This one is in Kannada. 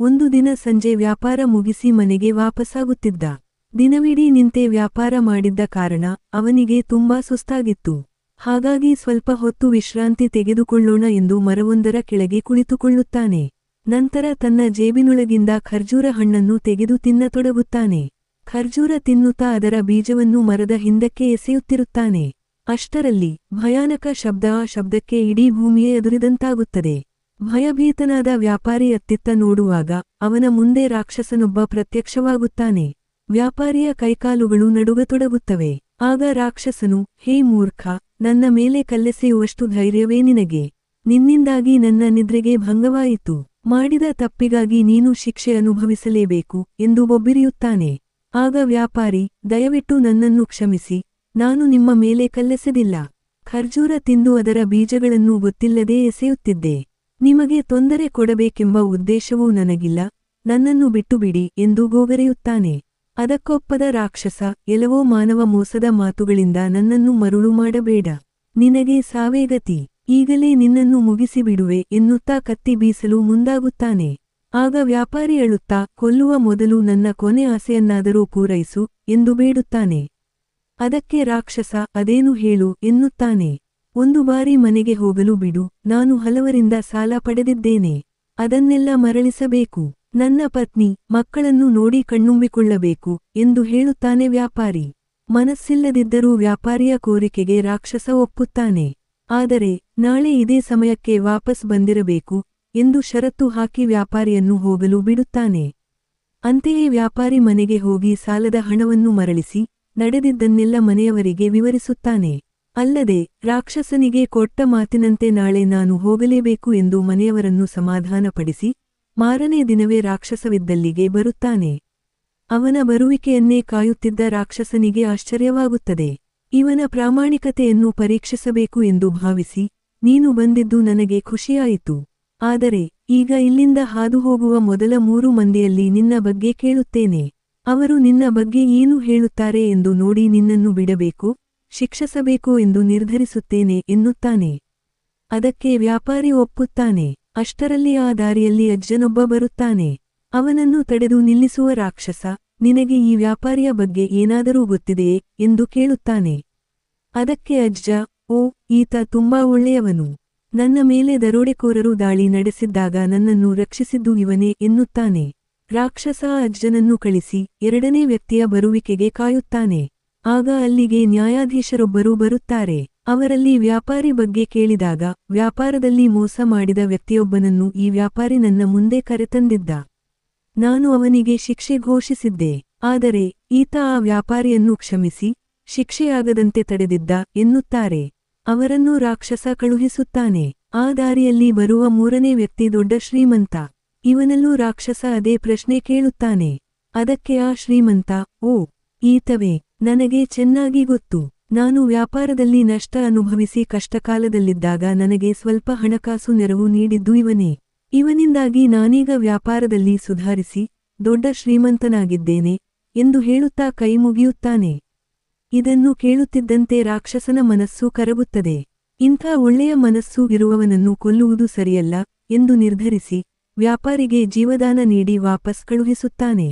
ಒಂದು ದಿನ ಸಂಜೆ ವ್ಯಾಪಾರ ಮುಗಿಸಿ ಮನೆಗೆ ವಾಪಸ್ಸಾಗುತ್ತಿದ್ದ. ದಿನವಿಡೀ ನಿಂತೆ ವ್ಯಾಪಾರ ಮಾಡಿದ್ದ ಕಾರಣ ಅವನಿಗೆ ತುಂಬಾ ಸುಸ್ತಾಗಿತ್ತು. ಹಾಗಾಗಿ ಸ್ವಲ್ಪ ಹೊತ್ತು ವಿಶ್ರಾಂತಿ ತೆಗೆದುಕೊಳ್ಳೋಣ ಎಂದು ಮರವೊಂದರ ಕೆಳಗೆ ಕುಳಿತುಕೊಳ್ಳುತ್ತಾನೆ. ನಂತರ ತನ್ನ ಜೇಬಿನೊಳಗಿಂದ ಖರ್ಜೂರ ಹಣ್ಣನ್ನು ತೆಗೆದು ತಿನ್ನತೊಡಗುತ್ತಾನೆ. ಖರ್ಜೂರ ತಿನ್ನುತ್ತಾ ಅದರ ಬೀಜವನ್ನು ಮರದ ಹಿಂದಕ್ಕೆ ಎಸೆಯುತ್ತಿರುತ್ತಾನೆ. ಅಷ್ಟರಲ್ಲಿ ಭಯಾನಕ ಶಬ್ದ ಆ ಶಬ್ದಕ್ಕೆ ಇಡೀ ಭೂಮಿಯೇ ಎದುರಿದಂತಾಗುತ್ತದೆ ಭಯಭೀತನಾದ ವ್ಯಾಪಾರಿ ಅತ್ತಿತ್ತ ನೋಡುವಾಗ ಅವನ ಮುಂದೆ ರಾಕ್ಷಸನೊಬ್ಬ ಪ್ರತ್ಯಕ್ಷವಾಗುತ್ತಾನೆ. ವ್ಯಾಪಾರಿಯ ಕೈಕಾಲುಗಳು ನಡುಗತೊಡಗುತ್ತವೆ. ಆಗ ರಾಕ್ಷಸನು, ಹೇ ಮೂರ್ಖ, ನನ್ನ ಮೇಲೆ ಕಲ್ಲೆಸೆಯುವಷ್ಟು ಧೈರ್ಯವೇ ನಿನಗೆ. ನಿನ್ನಿಂದಾಗಿ ನನ್ನ ನಿದ್ರೆಗೆ ಭಂಗವಾಯಿತು. ಮಾಡಿದ ತಪ್ಪಿಗಾಗಿ ನೀನು ಶಿಕ್ಷೆ ಅನುಭವಿಸಲೇಬೇಕು ಎಂದು ಒಬ್ಬಿರಿಯುತ್ತಾನೆ. ಆಗ ವ್ಯಾಪಾರಿ, ದಯವಿಟ್ಟು ನನ್ನನ್ನು ಕ್ಷಮಿಸಿ. ನಾನು ನಿಮ್ಮ ಮೇಲೆ ಕಲ್ಲೆಸೆದಿಲ್ಲ. ಖರ್ಜೂರ ತಿಂದು ಅದರ ಬೀಜಗಳನ್ನು ಗೊತ್ತಿಲ್ಲದೆ ಎಸೆಯುತ್ತಿದ್ದೆ. ನಿಮಗೆ ತೊಂದರೆ ಕೊಡಬೇಕೆಂಬ ಉದ್ದೇಶವೂ ನನಗಿಲ್ಲ. ನನ್ನನ್ನು ಬಿಟ್ಟುಬಿಡಿ ಎಂದು ಗೋಗರೆಯುತ್ತಾನೆ. ಅದಕ್ಕೊಪ್ಪದ ರಾಕ್ಷಸ ಎಲ್ಲವೋ ಮಾನವ ಮೋಸದ ಮಾತುಗಳಿಂದ ನನ್ನನ್ನು ಮರುಳು ಮಾಡಬೇಡ. ನಿನಗೆ ಸಾವೇಗತಿ ಈಗಲೇ ನಿನ್ನನ್ನು ಮುಗಿಸಿಬಿಡುವೆ ಎನ್ನುತ್ತಾ ಕತ್ತಿ ಬೀಸಲು ಮುಂದಾಗುತ್ತಾನೆ. ಆಗ ವ್ಯಾಪಾರಿ ಅಳುತ್ತಾ, ಕೊಲ್ಲುವ ಮೊದಲು ನನ್ನ ಕೊನೆ ಆಸೆಯನ್ನಾದರೂ ಪೂರೈಸು ಎಂದು ಬೇಡುತ್ತಾನೆ. ಅದಕ್ಕೆ ರಾಕ್ಷಸ, ಅದೇನು ಹೇಳು ಎನ್ನುತ್ತಾನೆ. ಒಂದು ಬಾರಿ ಮನೆಗೆ ಹೋಗಲು ಬಿಡು, ನಾನು ಹಲವರಿಂದ ಸಾಲ ಪಡೆದಿದ್ದೇನೆ. ಅದನ್ನೆಲ್ಲ ಮರಳಿಸಬೇಕು. ನನ್ನ ಪತ್ನಿ ಮಕ್ಕಳನ್ನು ನೋಡಿ ಕಣ್ಣುಂಬಿಕೊಳ್ಳಬೇಕು ಎಂದು ಹೇಳುತ್ತಾನೆ ವ್ಯಾಪಾರಿ. ಮನಸ್ಸಿಲ್ಲದಿದ್ದರೂ ವ್ಯಾಪಾರಿಯ ಕೋರಿಕೆಗೆ ರಾಕ್ಷಸ ಒಪ್ಪುತ್ತಾನೆ. ಆದರೆ ನಾಳೆ ಇದೇ ಸಮಯಕ್ಕೆ ವಾಪಸ್ ಬಂದಿರಬೇಕು ಎಂದು ಷರತ್ತು ಹಾಕಿ ವ್ಯಾಪಾರಿಯನ್ನು ಹೋಗಲು ಬಿಡುತ್ತಾನೆ. ಅಂತೆಯೇ ವ್ಯಾಪಾರಿ ಮನೆಗೆ ಹೋಗಿ ಸಾಲದ ಹಣವನ್ನು ಮರಳಿಸಿ, ನಡೆದಿದ್ದನ್ನೆಲ್ಲ ಮನೆಯವರಿಗೆ ವಿವರಿಸುತ್ತಾನೆ. ಅಲ್ಲದೆ, ರಾಕ್ಷಸನಿಗೆ ಕೊಟ್ಟ ಮಾತಿನಂತೆ ನಾಳೆ ನಾನು ಹೋಗಲೇಬೇಕು ಎಂದು ಮನೆಯವರನ್ನು ಸಮಾಧಾನಪಡಿಸಿ, ಮಾರನೇ ದಿನವೇ ರಾಕ್ಷಸವಿದ್ದಲ್ಲಿಗೆ ಬರುತ್ತಾನೆ. ಅವನ ಬರುವಿಕೆಯನ್ನೇ ಕಾಯುತ್ತಿದ್ದ ರಾಕ್ಷಸನಿಗೆ ಆಶ್ಚರ್ಯವಾಗುತ್ತದೆ. ಇವನ ಪ್ರಾಮಾಣಿಕತೆಯನ್ನು ಪರೀಕ್ಷಿಸಬೇಕು ಎಂದು ಭಾವಿಸಿ, ನೀನು ಬಂದಿದ್ದು ನನಗೆ ಖುಷಿಯಾಯಿತು. ಆದರೆ, ಈಗ ಇಲ್ಲಿಂದ ಹಾದುಹೋಗುವ ಮೊದಲ ಮೂರು ಮಂದಿಯಲ್ಲಿ ನಿನ್ನ ಬಗ್ಗೆ ಕೇಳುತ್ತೇನೆ. ಅವರು ನಿನ್ನ ಬಗ್ಗೆ ಏನು ಹೇಳುತ್ತಾರೆ ಎಂದು ನೋಡಿ ನಿನ್ನನ್ನು ಬಿಡಬೇಕು. ಶಿಕ್ಷಿಸಬೇಕು ಎಂದು ನಿರ್ಧರಿಸುತ್ತೇನೆ ಎನ್ನುತ್ತಾನೆ. ಅದಕ್ಕೆ ವ್ಯಾಪಾರಿ ಒಪ್ಪುತ್ತಾನೆ. ಅಷ್ಟರಲ್ಲಿ ಆ ದಾರಿಯಲ್ಲಿ ಅಜ್ಜನೊಬ್ಬ ಬರುತ್ತಾನೆ. ಅವನನ್ನು ತಡೆದು ನಿಲ್ಲಿಸುವ ರಾಕ್ಷಸ, ನಿನಗೆ ಈ ವ್ಯಾಪಾರಿಯ ಬಗ್ಗೆ ಏನಾದರೂ ಗೊತ್ತಿದೆಯೇ ಎಂದು ಕೇಳುತ್ತಾನೆ. ಅದಕ್ಕೆ ಅಜ್ಜ, ಓ, ಈತ ತುಂಬಾ ಒಳ್ಳೆಯವನು. ನನ್ನ ಮೇಲೆ ದರೋಡೆಕೋರರು ದಾಳಿ ನಡೆಸಿದ್ದಾಗ ನನ್ನನ್ನು ರಕ್ಷಿಸಿದ್ದು ಇವನೇ ಎನ್ನುತ್ತಾನೆ. ರಾಕ್ಷಸ ಅಜ್ಜನನ್ನು ಕಳಿಸಿ ಎರಡನೇ ವ್ಯಕ್ತಿಯ ಬರುವಿಕೆಗೆ ಕಾಯುತ್ತಾನೆ. ಆಗ ಅಲ್ಲಿಗೆ ನ್ಯಾಯಾಧೀಶರೊಬ್ಬರು ಬರುತ್ತಾರೆ. ಅವರಲ್ಲಿ ವ್ಯಾಪಾರಿ ಬಗ್ಗೆ ಕೇಳಿದಾಗ, ವ್ಯಾಪಾರದಲ್ಲಿ ಮೋಸ ಮಾಡಿದ ವ್ಯಕ್ತಿಯೊಬ್ಬನನ್ನು ಈ ವ್ಯಾಪಾರಿ ನನ್ನ ಮುಂದೆ ಕರೆತಂದಿದ್ದ. ನಾನು ಅವನಿಗೆ ಶಿಕ್ಷೆ ಘೋಷಿಸಿದ್ದೆ. ಆದರೆ, ಈತ ಆ ವ್ಯಾಪಾರಿಯನ್ನು ಕ್ಷಮಿಸಿ, ಶಿಕ್ಷೆಯಾಗದಂತೆ ತಡೆದಿದ್ದ ಎನ್ನುತ್ತಾರೆ. ಅವರನ್ನು ರಾಕ್ಷಸ ಕಳುಹಿಸುತ್ತಾನೆ. ಆ ದಾರಿಯಲ್ಲಿ ಬರುವ ಮೂರನೇ ವ್ಯಕ್ತಿ ದೊಡ್ಡ ಶ್ರೀಮಂತ. ಇವನಲ್ಲೂ ರಾಕ್ಷಸ ಅದೇ ಪ್ರಶ್ನೆ ಕೇಳುತ್ತಾನೆ. ಅದಕ್ಕೆ ಆ ಶ್ರೀಮಂತ, ಓ, ಈತವೇ? ನನಗೆ ಚೆನ್ನಾಗಿ ಗೊತ್ತು. ನಾನು ವ್ಯಾಪಾರದಲ್ಲಿ ನಷ್ಟ ಅನುಭವಿಸಿ ಕಷ್ಟಕಾಲದಲ್ಲಿದ್ದಾಗ ನನಗೆ ಸ್ವಲ್ಪ ಹಣಕಾಸು ನೆರವು ನೀಡಿದ್ದು ಇವನೇ. ಇವನಿಂದಾಗಿ ನಾನೀಗ ವ್ಯಾಪಾರದಲ್ಲಿ ಸುಧಾರಿಸಿ, ದೊಡ್ಡ ಶ್ರೀಮಂತನಾಗಿದ್ದೇನೆ, ಎಂದು ಹೇಳುತ್ತಾ ಕೈಮುಗಿಯುತ್ತಾನೆ ಇದನ್ನು ಕೇಳುತ್ತಿದ್ದಂತೆ ರಾಕ್ಷಸನ ಮನಸ್ಸು ಕರಗುತ್ತದೆ. ಇಂಥ ಒಳ್ಳೆಯ ಮನಸ್ಸು ಇರುವವನನ್ನು ಕೊಲ್ಲುವುದು ಸರಿಯಲ್ಲ, ಎಂದು ನಿರ್ಧರಿಸಿ, ವ್ಯಾಪಾರಿಗೆ ಜೀವದಾನ ನೀಡಿ ವಾಪಸ್ ಕಳುಹಿಸುತ್ತಾನೆ.